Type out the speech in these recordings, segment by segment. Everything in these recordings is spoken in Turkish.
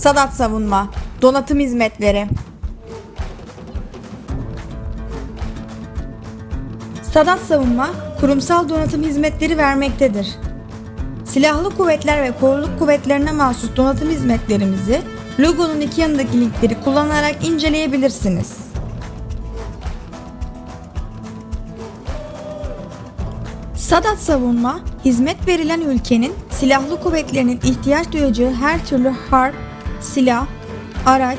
Sadat Savunma, donatım hizmetleri. Sadat Savunma, kurumsal donatım hizmetleri vermektedir. Silahlı kuvvetler ve kolluk kuvvetlerine mahsus donatım hizmetlerimizi logonun iki yanındaki linkleri kullanarak inceleyebilirsiniz. Sadat Savunma, hizmet verilen ülkenin silahlı kuvvetlerinin ihtiyaç duyacağı her türlü harp, silah, araç,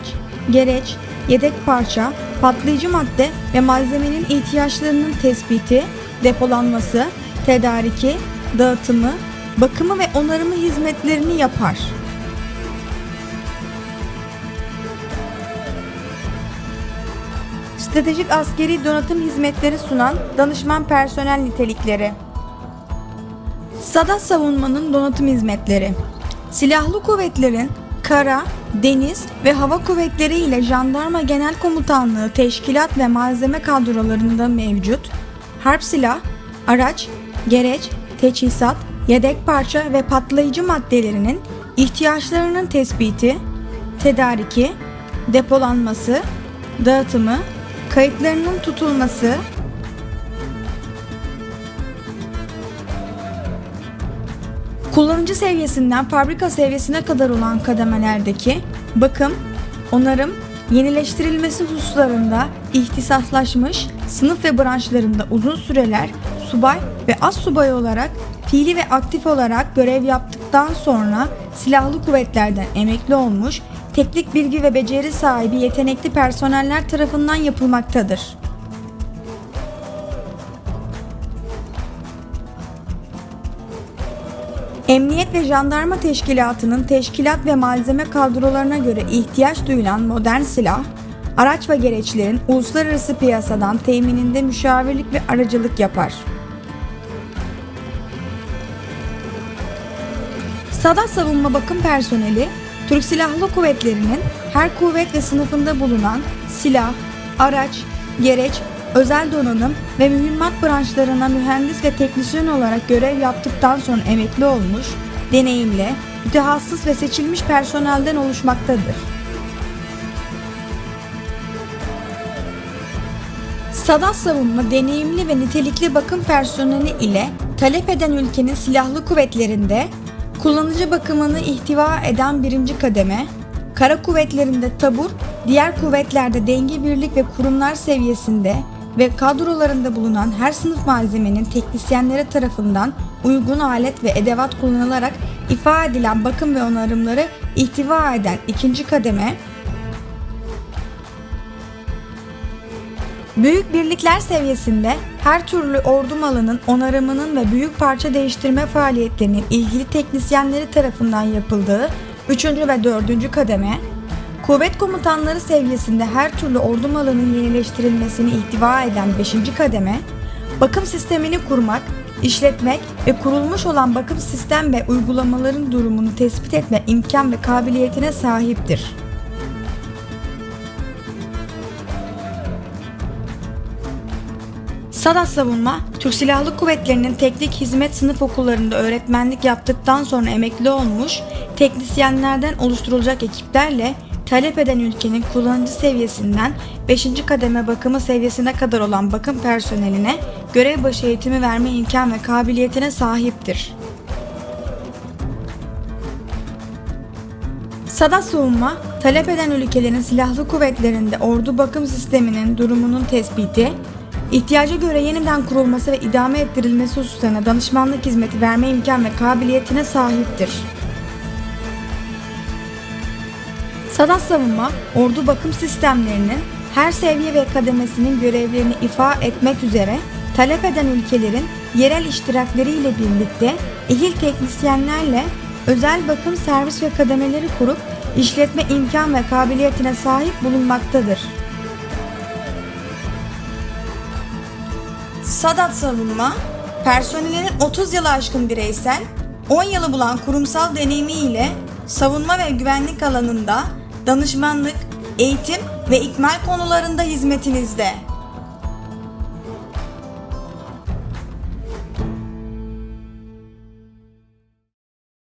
gereç, yedek parça, patlayıcı madde ve malzemenin ihtiyaçlarının tespiti, depolanması, tedariki, dağıtımı, bakımı ve onarımı hizmetlerini yapar. Stratejik askeri donatım hizmetleri sunan danışman personel nitelikleri. Sadat savunmanın donatım hizmetleri. Silahlı kuvvetlerin kara, deniz ve hava kuvvetleri ile jandarma genel komutanlığı teşkilat ve malzeme kadrolarında mevcut. Harp silah, araç, gereç, teçhizat, yedek parça ve patlayıcı maddelerinin ihtiyaçlarının tespiti, tedariki, depolanması, dağıtımı, kayıtlarının tutulması, Kullanıcı seviyesinden fabrika seviyesine kadar olan kademelerdeki bakım, onarım, yenileştirilmesi hususlarında ihtisaslaşmış sınıf ve branşlarında uzun süreler subay ve az subay olarak fiili ve aktif olarak görev yaptıktan sonra silahlı kuvvetlerden emekli olmuş teknik bilgi ve beceri sahibi yetenekli personeller tarafından yapılmaktadır. Emniyet ve Jandarma Teşkilatı'nın teşkilat ve malzeme kadrolarına göre ihtiyaç duyulan modern silah, araç ve gereçlerin uluslararası piyasadan temininde müşavirlik ve aracılık yapar. Sadat Savunma Bakım Personeli, Türk Silahlı Kuvvetleri'nin her kuvvet ve sınıfında bulunan silah, araç, gereç, özel donanım ve mühimmat branşlarına mühendis ve teknisyen olarak görev yaptıktan sonra emekli olmuş, deneyimli, mütehassıs ve seçilmiş personelden oluşmaktadır. Sadat savunma deneyimli ve nitelikli bakım personeli ile talep eden ülkenin silahlı kuvvetlerinde kullanıcı bakımını ihtiva eden birinci kademe, kara kuvvetlerinde tabur, diğer kuvvetlerde denge birlik ve kurumlar seviyesinde ve kadrolarında bulunan her sınıf malzemenin teknisyenleri tarafından uygun alet ve edevat kullanılarak ifade edilen bakım ve onarımları ihtiva eden ikinci kademe, Büyük birlikler seviyesinde her türlü ordu malının onarımının ve büyük parça değiştirme faaliyetlerinin ilgili teknisyenleri tarafından yapıldığı 3. ve 4. kademe, kuvvet komutanları seviyesinde her türlü ordu malının yenileştirilmesini ihtiva eden 5. kademe, bakım sistemini kurmak, işletmek ve kurulmuş olan bakım sistem ve uygulamaların durumunu tespit etme imkan ve kabiliyetine sahiptir. Sadat Savunma, Türk Silahlı Kuvvetleri'nin teknik hizmet sınıf okullarında öğretmenlik yaptıktan sonra emekli olmuş teknisyenlerden oluşturulacak ekiplerle talep eden ülkenin kullanıcı seviyesinden 5. kademe bakımı seviyesine kadar olan bakım personeline görev başı eğitimi verme imkan ve kabiliyetine sahiptir. Sadat Savunma, talep eden ülkelerin silahlı kuvvetlerinde ordu bakım sisteminin durumunun tespiti, ihtiyaca göre yeniden kurulması ve idame ettirilmesi hususlarına danışmanlık hizmeti verme imkan ve kabiliyetine sahiptir. Sadat Savunma, ordu bakım sistemlerinin her seviye ve kademesinin görevlerini ifa etmek üzere talep eden ülkelerin yerel iştirakleriyle birlikte ehil teknisyenlerle özel bakım servis ve kademeleri kurup işletme imkan ve kabiliyetine sahip bulunmaktadır. Sadat Savunma, personelinin 30 yılı aşkın bireysel, 10 yılı bulan kurumsal deneyimi ile savunma ve güvenlik alanında danışmanlık, eğitim ve ikmal konularında hizmetinizde.